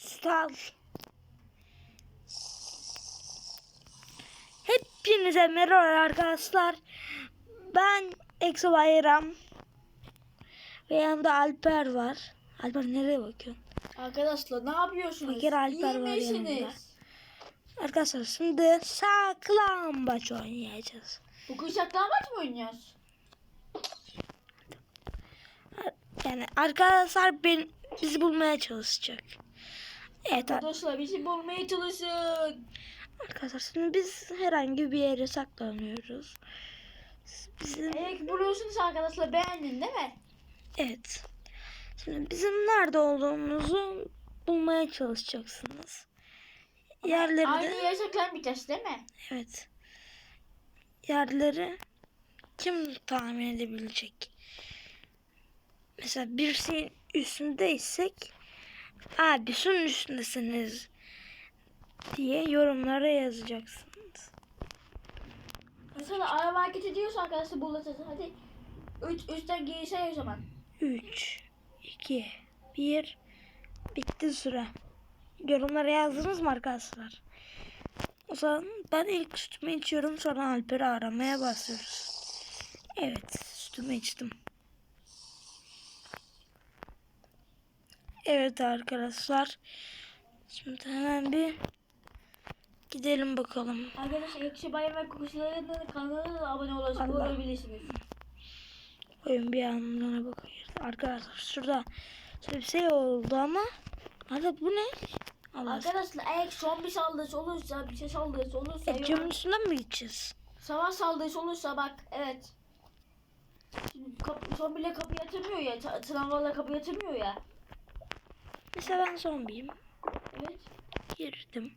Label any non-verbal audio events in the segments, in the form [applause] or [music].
Stal. Hepinize merhaba arkadaşlar. Ben Exo Bayram. Ve yanımda Alper var. Alper nereye bakıyorsun? Arkadaşlar ne yapıyorsunuz? Fakir Alper İyi var misiniz? yanımda. Arkadaşlar şimdi saklambaç oynayacağız. Bugün saklambaç mı oynuyoruz? Yani arkadaşlar ben, bizi bulmaya çalışacak. Evet Arkadaşlar bizi bulmaya çalışın. arkadaşlar şimdi biz herhangi bir yere saklanıyoruz. Bizim Eğer buluyorsunuz arkadaşlar beğendin değil mi? Evet. Şimdi bizim nerede olduğumuzu bulmaya çalışacaksınız. Yerleri Aynı de yere saklanmayacağız değil mi? evet. Yerleri kim tahmin edebilecek? Mesela bir şeyin üstündeysek abi şunun üstündesiniz diye yorumlara yazacaksınız. Mesela araba hareket ediyorsa arkadaşlar bulacağız. Hadi. Üç, üstten say o zaman. 3 2 1 bitti süre. Yorumlara yazdınız mı arkadaşlar? O zaman ben ilk sütümü içiyorum sonra Alper'i aramaya basıyoruz. Evet sütümü içtim. Evet arkadaşlar. Şimdi hemen bir gidelim bakalım. Arkadaşlar Ekşi Bayram ve Kuşları'nın kanalına abone olabilirsiniz. Oyun bir anlamına bakıyoruz. Arkadaşlar şurada bir şey oldu ama. Hadi bu ne? Allah. Arkadaşlar eğer son bir saldırısı olursa, bir şey saldırısı olursa, E, camın üstünden mi gideceğiz? savaş saldırısı olursa bak evet. Şimdi kapı, son bile kapıyı açamıyor ya. tra- Tramvayla kapıyı açamıyor ya. Mesela ben zombiyim. Evet. Girdim.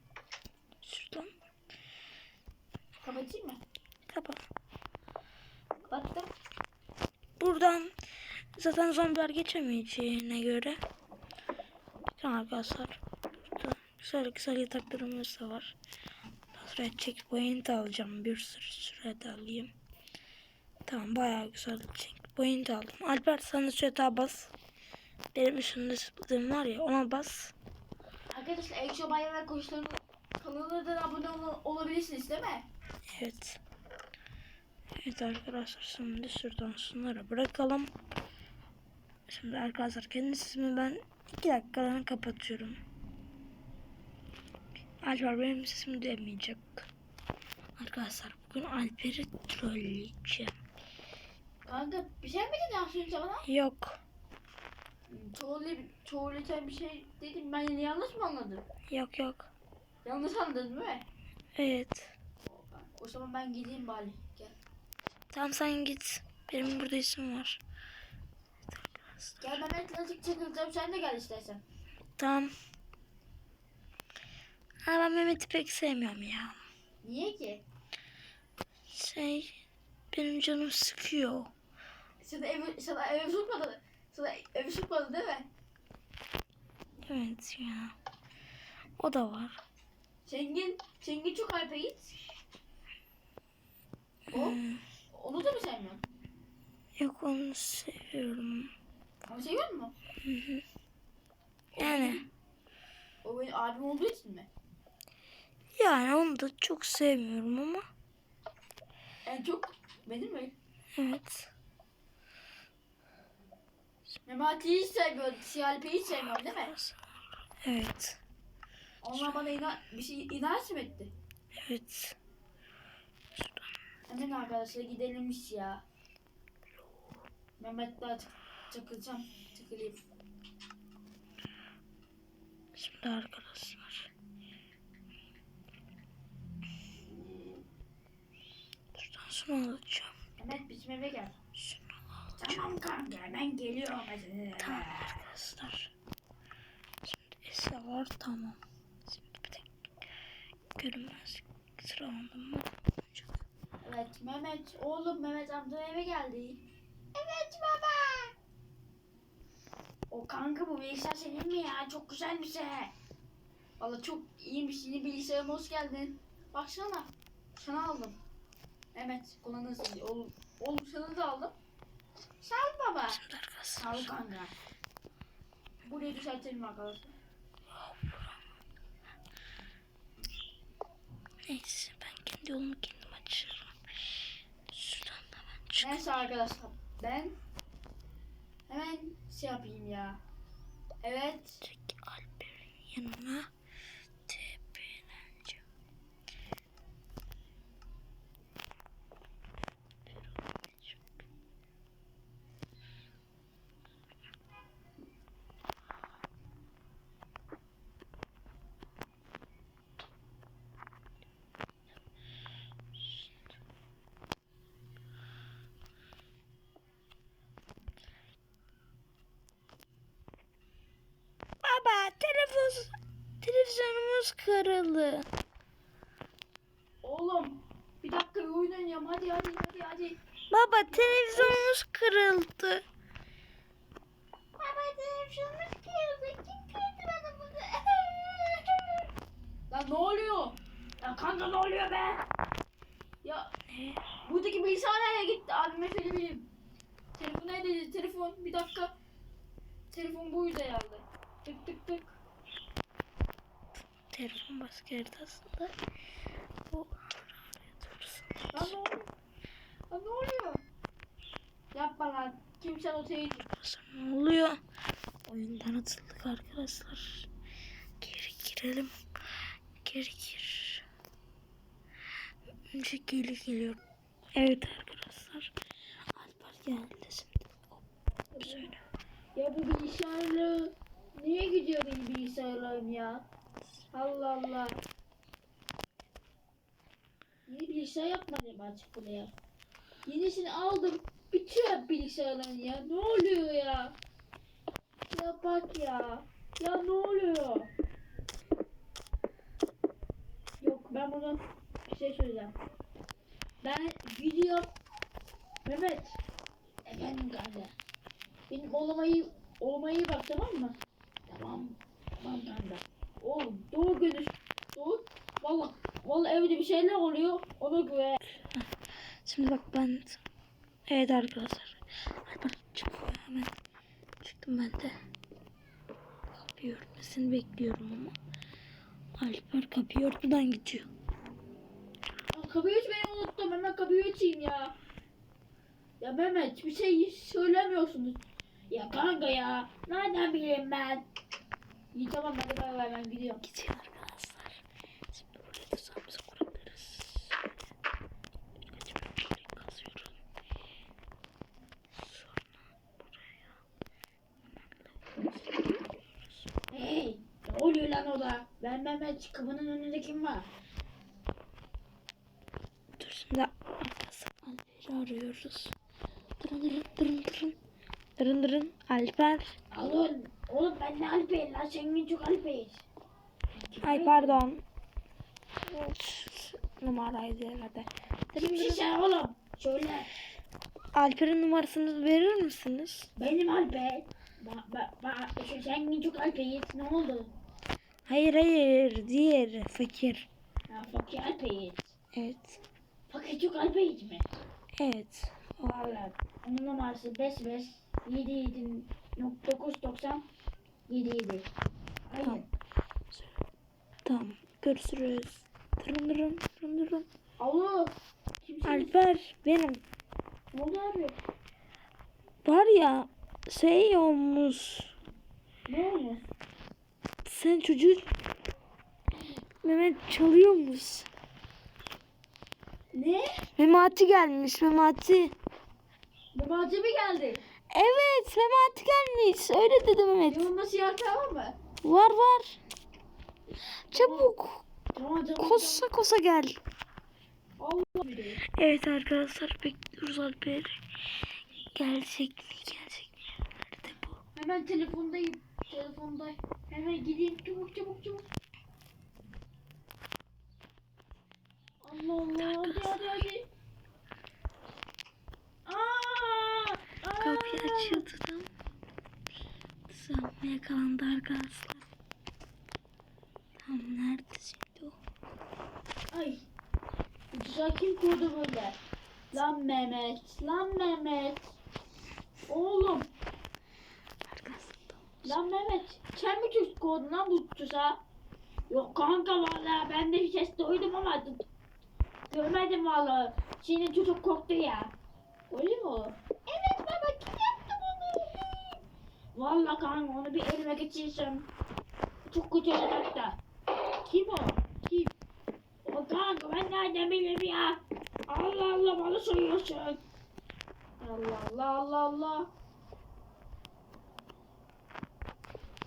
Şuradan Kapatayım mı? kapa. Kapattım. Buradan zaten zombiler geçemeyeceğine göre. Bakın arkadaşlar. Burada güzel güzel yataklarımız da var. Daha sonra checkpoint alacağım. Bir sürü sürede alayım. Tamam bayağı güzel checkpoint aldım. Alper de şu yatağa bas. Benim üstümde zıpladığım var ya ona bas. Arkadaşlar Ekşi Bayram ve Kuşları'nın kanalına da abone ol- olabilirsiniz değil mi? Evet. Evet arkadaşlar şimdi şuradan şunları bırakalım. Şimdi arkadaşlar kendi sesimi ben 2 dakikadan kapatıyorum. Alper benim sesimi duymayacak. Arkadaşlar bugün Alper'i trolleyeceğim. Kanka bir şey mi dedin az önce bana? Yok. Tuğle, tuğleten bir şey dedim ben yanlış mı anladım? Yok yok. Yanlış anladın değil mi? Evet. O zaman ben gideyim bari. Gel. Tamam sen git. Benim burada işim var. Gel Mehmet'le azıcık çakılacağım sen de gel istersen. Tamam. Ha, ben Mehmet'i pek sevmiyorum ya. Niye ki? Şey benim canım sıkıyor. Sana ev, sana eve sokmadı. Sana eve sokmadı değil mi? Evet ya. O da var. Şengin, Şengin çok hype git. O, Hmm. onu da mı sevmiyorsun? Yok onu seviyorum. Ama seviyor musun? Yani O benim abim olduğu için mi? yani onu da çok sevmiyorum ama En çok benim mi? evet. Memati'yi hiç hiç sevmiyorum değil mi? Evet. Onlar bana inan, bir şey inanç mı etti? Evet. Hemen arkadaşlar gidelimmiş ya. Mehmet daha tık, takılacağım. Tıkılayım. Şimdi arkadaşlar. Şuradan şunu alacağım. Mehmet bizim eve gel. Tamam kanka ben geliyorum. Tamam arkadaşlar. Şimdi eşyalar tamam. Şimdi bir tek görünmez sıralandım mı? Evet Mehmet oğlum Mehmet amca eve geldi. Evet baba. O kanka bu bilgisayar senin mi ya? Çok güzelmiş he. Valla çok iyiymiş. Yeni bilgisayarım hoş geldin. Baksana. Sana aldım. Mehmet kullanırsın. Oğlum, oğlum sana da aldım. Sağlık baba. Sağlık kanka. Burayı düzeltelim arkadaşlar. Neyse ben kendi yolumu kendim açıyorum. Şuradan da ben çıkıyorum. Neyse arkadaşlar ben hemen şey yapayım ya. Evet. Çek Alper'in yanına. Televizyonumuz kırıldı. Oğlum bir dakika bir oyun oynayalım hadi hadi hadi hadi. Baba televizyonumuz kırıldı. Baba televizyonumuz kırıldı. Kim kırdı bana bunu? [laughs] Lan ne oluyor? Ya kanka ne oluyor be? Ya Ne? buradaki bilgisayar nereye gitti? Abime söyleyeyim. Telefon neredeydi? Telefon bir dakika. Telefon buydu herhalde. Tık tık tık. Telefon başka yerde aslında. Bu. Lan ne oluyor? Lan ne oluyor? Yapma lan. Teyze. Arkadaşlar ne oluyor? Oyundan atıldık arkadaşlar. Geri girelim. Geri gir. Önce geri geliyor. Evet arkadaşlar. Alper geldi şimdi. Hop söyle. Ya bu bilgisayarlı niye gidiyor benim bilgisayarlarım ya? Allah Allah. Yeni bilgisayar yapmadım açık buraya. Yenisini aldım. Bitiyor bilgisayarların ya. Ne oluyor ya? Ya bak ya. Ya ne oluyor? Yok ben bunu bir şey söyleyeceğim. Ben gidiyorum. Mehmet. Efendim kanka. Benim olamayı olamayı bak tamam mı? Tamam. Tamam kanka. Oğlum doğu görüş. Doğu. Valla. Valla evde bir şeyler oluyor. Ona göre. Şimdi bak ben Evet arkadaşlar. Alper çıkıyor hemen. Çıktım ben de. Kapıyı örtmesini bekliyorum ama. Alper kapıyı örtmeden gidiyor. Aa, kapıyı açmayı unuttum. Hemen kapıyı açayım ya. Ya Mehmet bir şey söylemiyorsunuz. Ya kanka ya. Nereden bileyim ben? İyi tamam hadi bay bay ben gidiyorum. Gidiyor arkadaşlar. Şimdi buraya da sağımızı kurabiliriz. Birkaç bölüm burayı kazıyorum. Sonra buraya. Hey ne oluyor lan o da? Ben Mehmet kapının önünde kim var? Dur şimdi Alper'i arıyoruz. Durun durun durun durun. Durun durun. Alper. Oğlum, oğlum ben ne Alper lan senin çok Alper. Ay pardon. Numaraydı herhalde. Kimsin sen oğlum? Söyle. Alper'in numarasını verir misiniz? Benim Alper. Ba, ba, ba, sen- sen çok Alper. Ne oldu? Hayır hayır. Diğer fakir. Ha, fakir Alper. Evet. Fakir çok Alper mi? Evet. Valla. Onun numarası 55 77 990 77. Hayır. Tamam. Tamam. Görüşürüz. Durun durun. Durun durun. Alo. Kimsin? Alper benim. Ne oldu abi? Var ya şey olmuş. Ne oldu? Sen çocuğu Mehmet çalıyormuş. Ne? Memati gelmiş Memati. Babacı mı geldi? Evet Memati gelmiş. Öyle dedi Mehmet. Yanında siyah var mı? Var var. Çabuk. Tamam tamam. Kosa kosa gel. Allah. Evet arkadaşlar bekliyoruz Alper'i. Gelecek mi gelecek mi? Nerede bu? Hemen telefondayım. Telefonda. Hemen gideyim. Çabuk çabuk çabuk. Allah Allah. Hadi hadi hadi. Aa! Kapıyı açıyordu da. Sanma yakalandı arkadaşlar. Tam nerede şimdi o? Ay. Bu tuzağı kim kurdu böyle? Lan Mehmet. Lan Mehmet. Oğlum. Lan Mehmet. Sen mi tuz kurdun lan bu tuzağı? Yok kanka valla ben de bir ses duydum ama görmedim valla. Şimdi çocuk korktu ya. Öyle mi o? Evet baba kim yaptı bunu? Valla kanka onu bir elime geçirsem çok kötü olacak da. Kim o? Kim? O kanka ben nereden bileyim ya? Allah Allah bana soruyorsun. Allah Allah Allah Allah.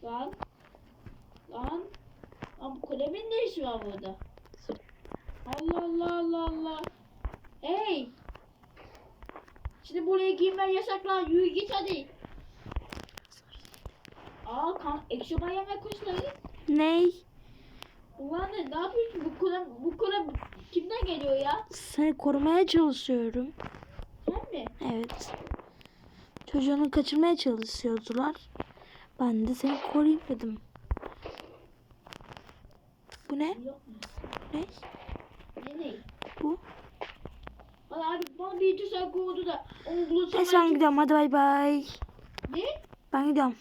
Lan. Lan. Lan bu kulemin ne işi var burada? Allah Allah Allah Allah. Hey. Şimdi buraya girmen yasak lan. Yürü git hadi. Aa kan ekşi bayağı kuşları. Ney? Ulan ne, ne yapıyorsun? Bu kule, bu kule kimden geliyor ya? Seni korumaya çalışıyorum. Sen mi? Evet. Çocuğunu kaçırmaya çalışıyordular. Ben de seni koruyayım dedim. Bu ne? Yok? Ne? Ne ne? Bu? Valla abi bana bir tüsel kovdu da onu bulursam Neyse ben- gidiyorum hadi bay bay. Ne? Ben gidiyorum.